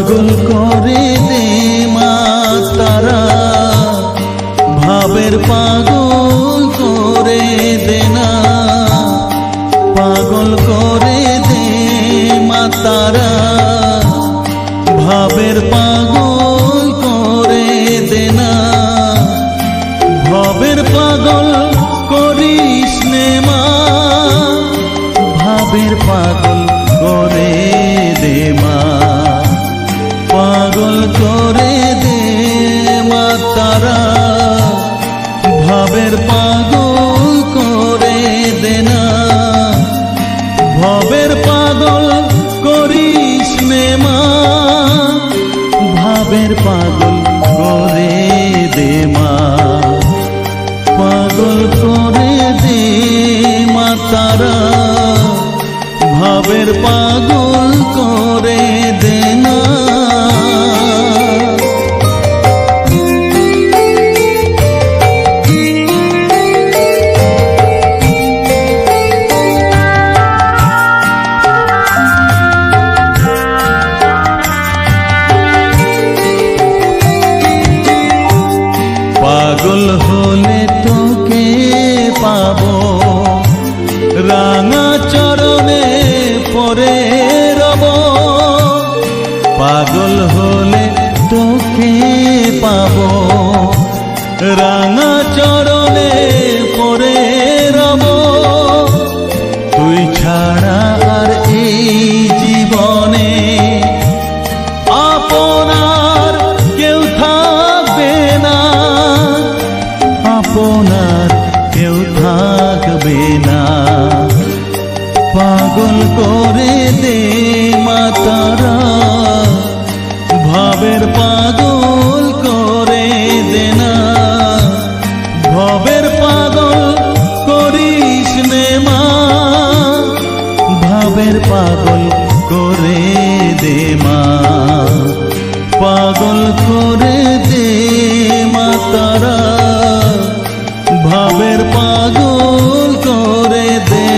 পাগল করে ভবের পাগল করিস মা। ভাবের পাগল পরে রব। পাগল হলে তোকে পাব। রাঙা চরণে পরে রব। তুই ছাড়া আর এই জীবনে আপনার কেউ থাকবে না। আপনার কেউ থাকবে না। পাগল করে ভাবের পাগল করে দে মা। পাগল করে দে মা তারা। ভাবের পাগল করে দে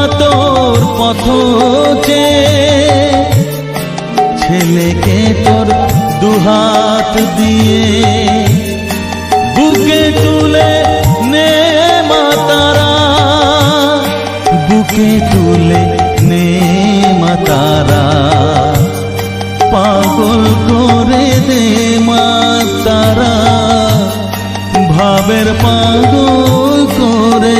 মাতর পথ যে। ছেলেকে তোর দুহাত দিয়ে বুকে তুলে নে মাতারা। বুকে তুলে নে মাতারা। পাগল করে দে মাতারা। ভাবের পাগল করে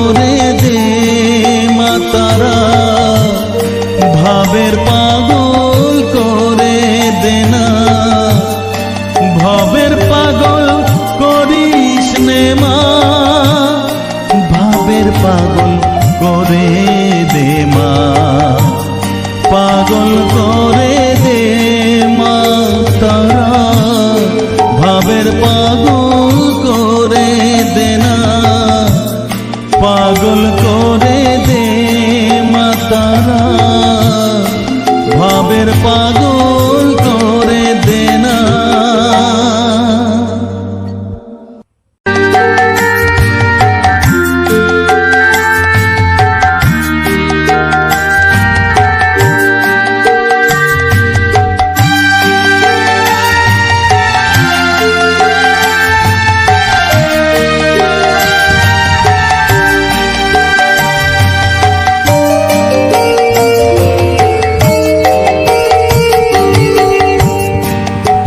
করে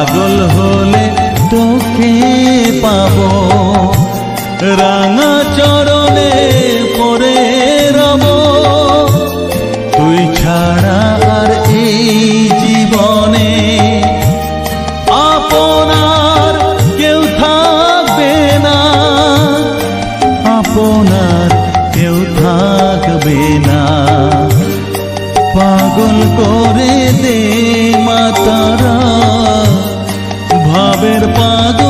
পাগল হলে তোকে পাব। রাঙা চরণে পরে রব। তুই ছাড়া আর এই জীবনে আপনার কেউ থাকবে না। আপনার কেউ থাকবে না। পাগল করে দে মাতারা। ভাবের পাগল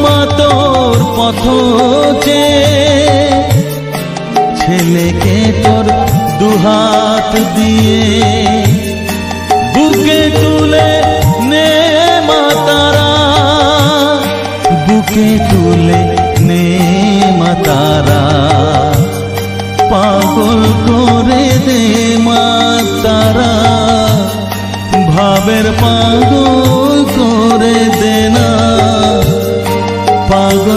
রইব মাতোর পথ ছেলেকে তোর দুহাত দিয়ে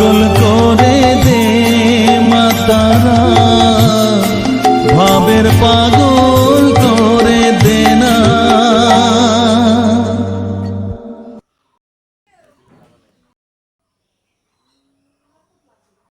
পাগল